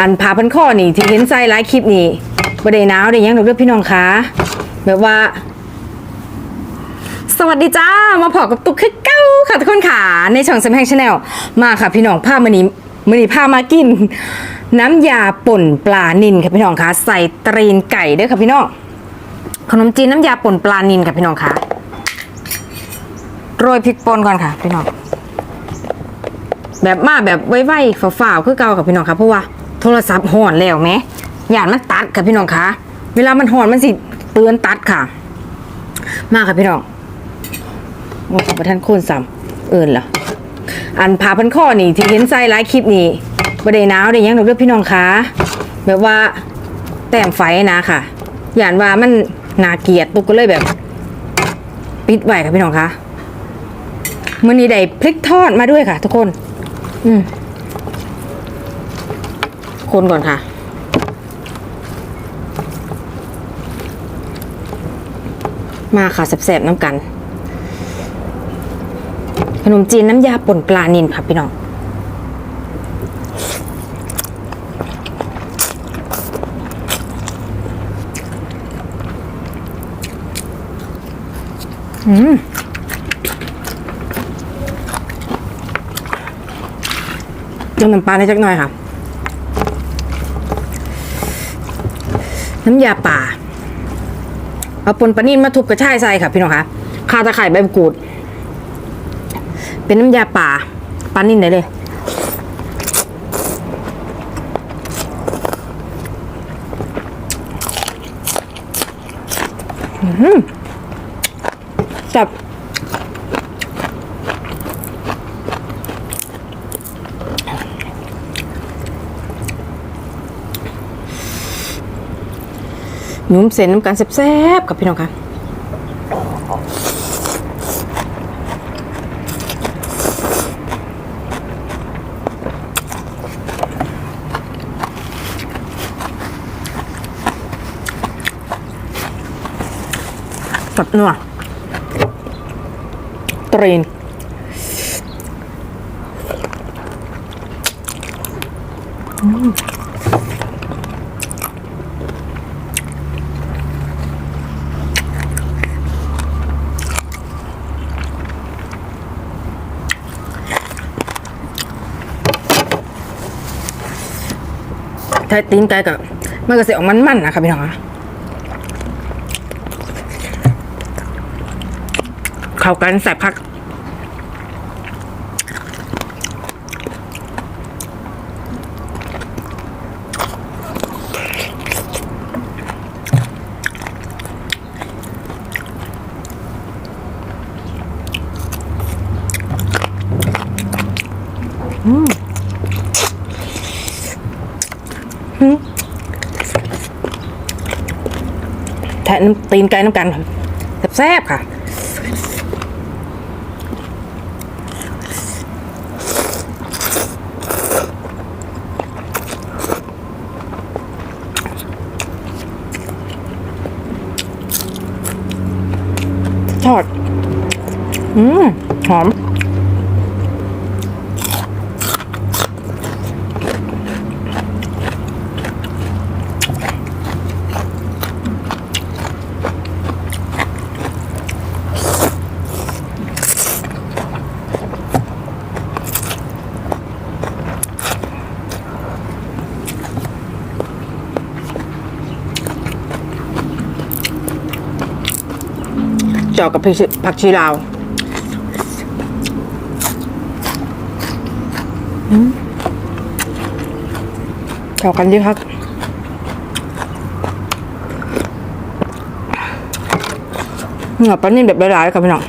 อันผาพันข้อนี่ที่เห็นใส่หลายคลิปนี่บ่ได้หนาวได้หยังดอกเด้อพี่น้องคะแบบว่า สวัสดีจ้า มาพอกับตุ๊กคือเก้าค่ะทุกคนค่ะในช่องสมแพงชาแนลมาค่ะพี่น้องผ้ามือนี้มือนี้ผ้ามากิน น้ำยาป่นปลานินค่ะพี่น้องคะใส่ตรีนไก่ด้วยค่ะพี่น้องขนมจีนน้ำยาป่นปลานินค่ะพี่น้องคะโรยพริกป่นก่อนค่ะพี่น้องแบบมาแบบไว้ๆฝ่าวๆคือเก่ากับพี่น้องค่ะเพราะว่า โทรศัพท์ห่อนแล้วไหมหยานมันตัดค่ะพี่น้องคะเวลามันห่อนมันสิเตือนตัดค่ะ มากค่ะพี่น้องโอ้ขอบพระท่านโคุณซ้ำเอินล่ะอันผาพันข้อนี่ที่เห็นใส่หลายคลิปนี่บ่ได้หนาวได้หยังดอกเด้อพี่น้องคะแบบว่าแต้มไฟนะค่ะหยานว่ามันนาเกียดตุกก็เลยแบบ ปิดไว้ค่ะพี่น้องคะมื้อนี้ได้พริกทอดมาด้วยค่ะ ทุกคน อืม คนก่อนค่ะ มาค่ะแสบๆน้ำกัน ขนมจีนน้ำยาป่นปลานินค่ะพี่น้องอืมเติมน้ำปลาให้จักหน่อยค่ะ น้ำยาป่า เอาปนปนิ่มมาทุบกระชายใส่ค่ะพี่น้องคะข่าตะไคร่ใบมะกรูด เป็นน้ำยาป่าปานิ่มไหนเลยอื้อหือจับ หนุ่มเส้นน้ำกันแซ่บๆกับพี่น้องค่ะกับนัวตรีนถ้าตีนไก่กับมันก็เสียออกมันๆนะคะพี่น้องะเข้ากันใส่ผัก แทะน้ำตีนไก่น้ำกันแซ่บๆค่ะทอด อืม หอม จอกับผักชีลาวเข้ากันดีครับเหงื่อปลานิ่มแบบหลายๆกับพี่น้อง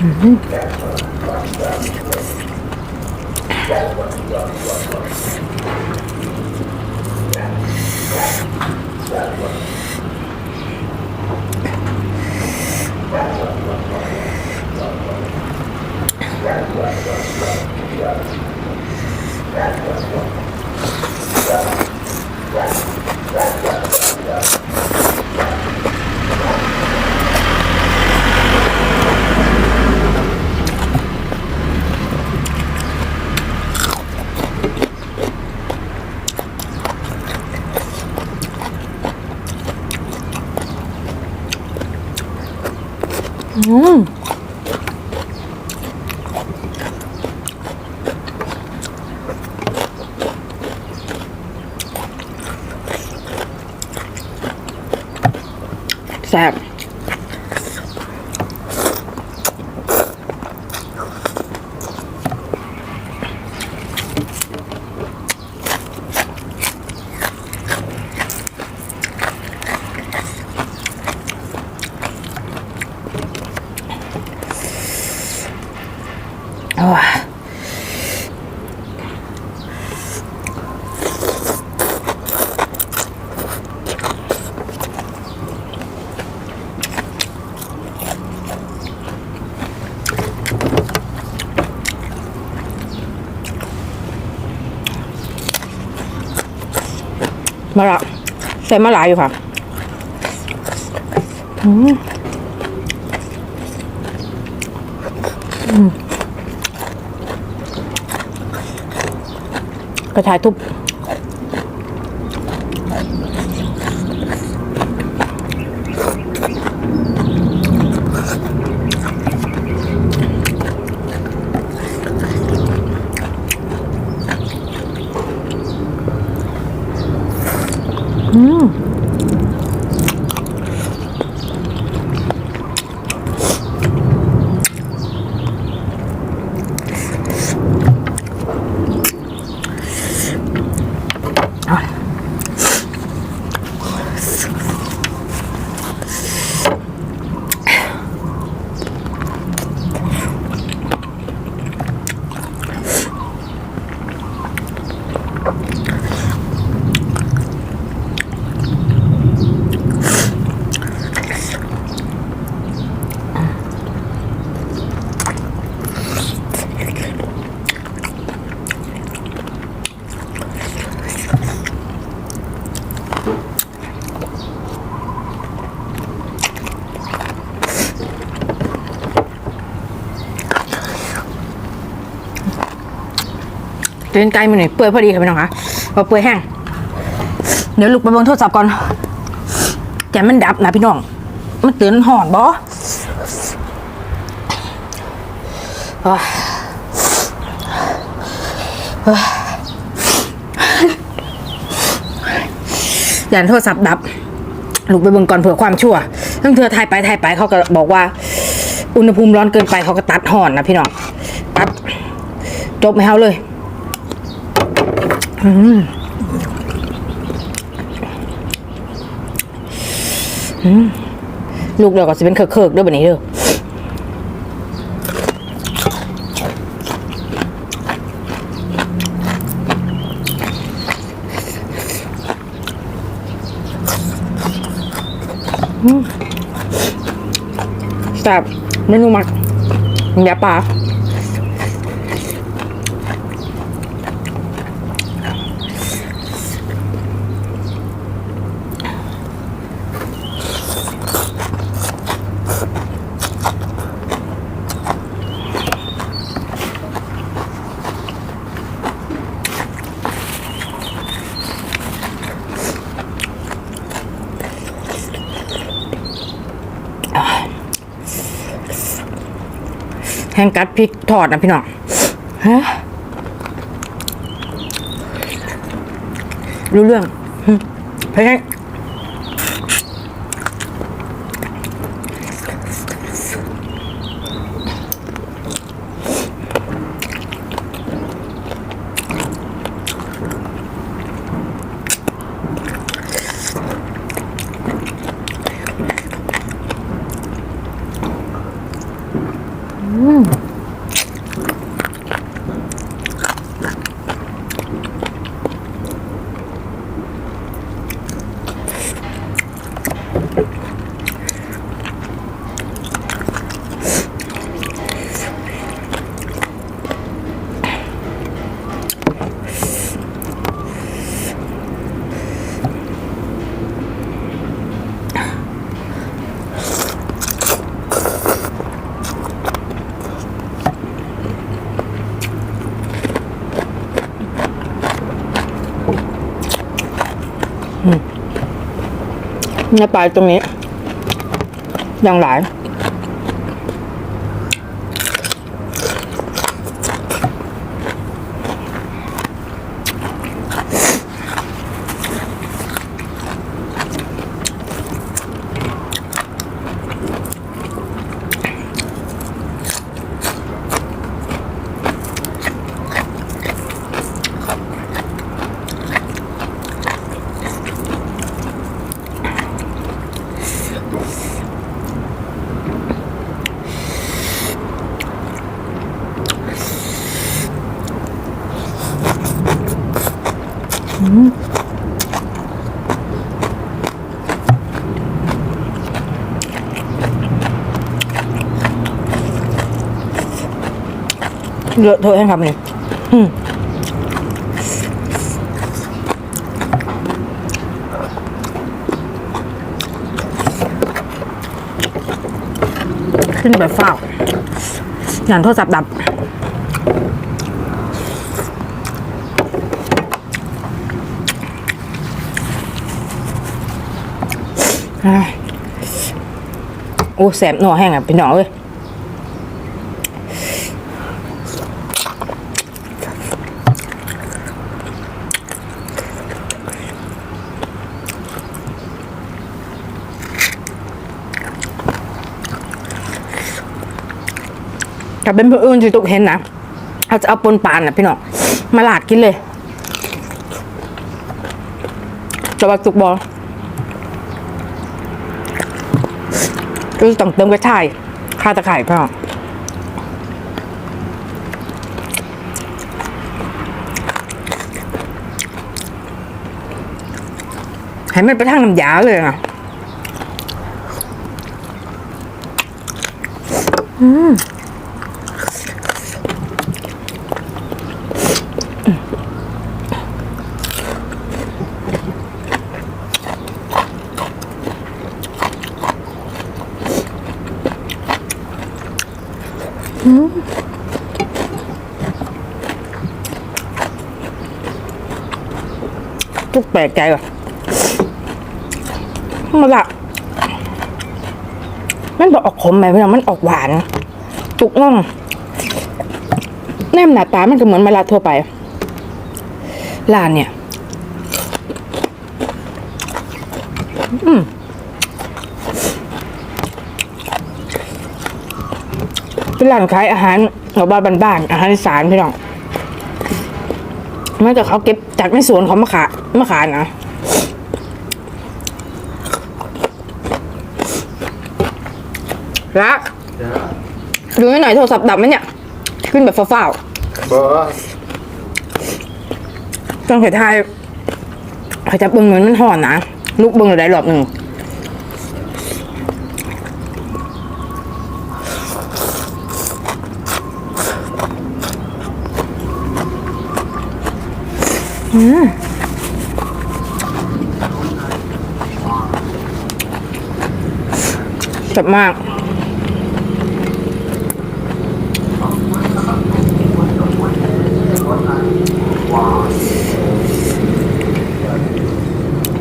อืม แซ่บโอ้ย มาละใส่มาหลายอยู่ค่ะกระชายทุบ เดินไกลมาหน่อยเปื่อยพอดีค่ะพี่น้องคะพอเปื่อยแห้ง เดี๋ยวลุกไปเบนโทรศัพท์ก่อนแกมันดับนะพี่น้อง มันเตือนหอนบอย่าโทรศัพท์ดับ ลุกไปเบิ่งก่อนเผื่อความชั่วทั้งเธอทายไปทายไปเขาก็บอกว่า อุณหภูมิร้อนเกินไปเขาก็ตัดห่อนนะพี่น้อง ตัด จบไม่เฮาเลย ลูกเดียวก็จะเป็นเคิร์กๆด้วยแบบนี้เด้อแซ่บเมนูมักยาปลา แห้งกัดพริกทอดนะพี่น้องฮะรู้เรื่องหึไปให้ เนื้อปลาตรงนี้อย่างหลาย เลอะเทอะให้ครับเนี่อืมขึ้นแบบเฝ้าอย่างโทรศัพท์ดับอ้ยโอ้แสบหน่อแห้งอะพี่น้อเอ้ย ถ้าเป็นเพื่อนอื่นที่ตุกเห็นนะเขาจะเอาปนปานนะพี่น้องมาลาดกินเลยจะว่าตุกบอคือต้องเติมกระชายข้าตะไคร่พ่อให้มันไปทางน้ำยาเลยอะทุ กแปลกใจว่ะมันละมันบอกออกขมไหมพี่น้องมันออกหวาน จุกน่องแนมหนาตา มันก็เหมือนมะระทั่วไปร้านเนี่ย อืมเป็นร้านขายอาหารแบบว่าบ้านๆอาหารอีสานพี่น้อง เมื่อแต่เขาเก็บจากในสวนเขามาขายมาขายนะละดูให้หน่อยโทรศัพท์ดับไหมเนี่ย ขึ้นแบบฟ้าวบอๆต้องเห็นทายเขาจะเบิ้งเหมือนมันห่อนนะลูกเบิ้งอะไรรอบหนึ่ง จับมาก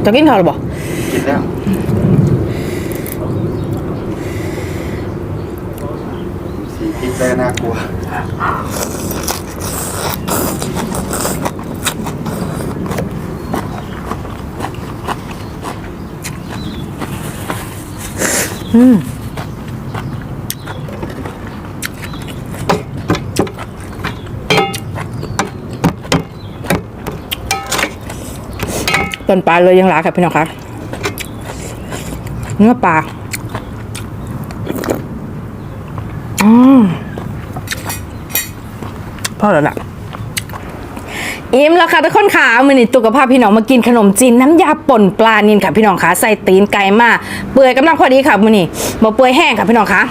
จะกินข้าวหรือเปล่ากินแล้วสีพริกแล้น่ากลัว ต้นปลาเลยยังหลาครับพี่น้องครับเนื้อปลาอืมพอแล้วล่ะ อิ่มแล้วค่ะทุกคนค่ะมือนี่ตุกกับพาพี่น้องมากินขนมจีนน้ำยาป่นปลานินค่ะพี่น้องค่ะใส่ตีนไก่มาเปื่อยกำลังพอดีค่ะมือนี่บ่เปื่อยแห้งค่ะพี่น้องค่ะ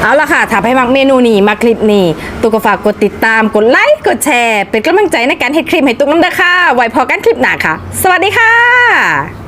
เอาละค่ะถ้าให้มักเมนูนี้มาคลิปนี้ตุกก็ฝากกดติดตามกดไลค์กดแชร์ เป็นกำลังใจในการเฮ็ดคลิปให้ตุกน้ำด้ค่ะไว้พอกันคลิปหน้าค่ะ สวัสดีค่ะ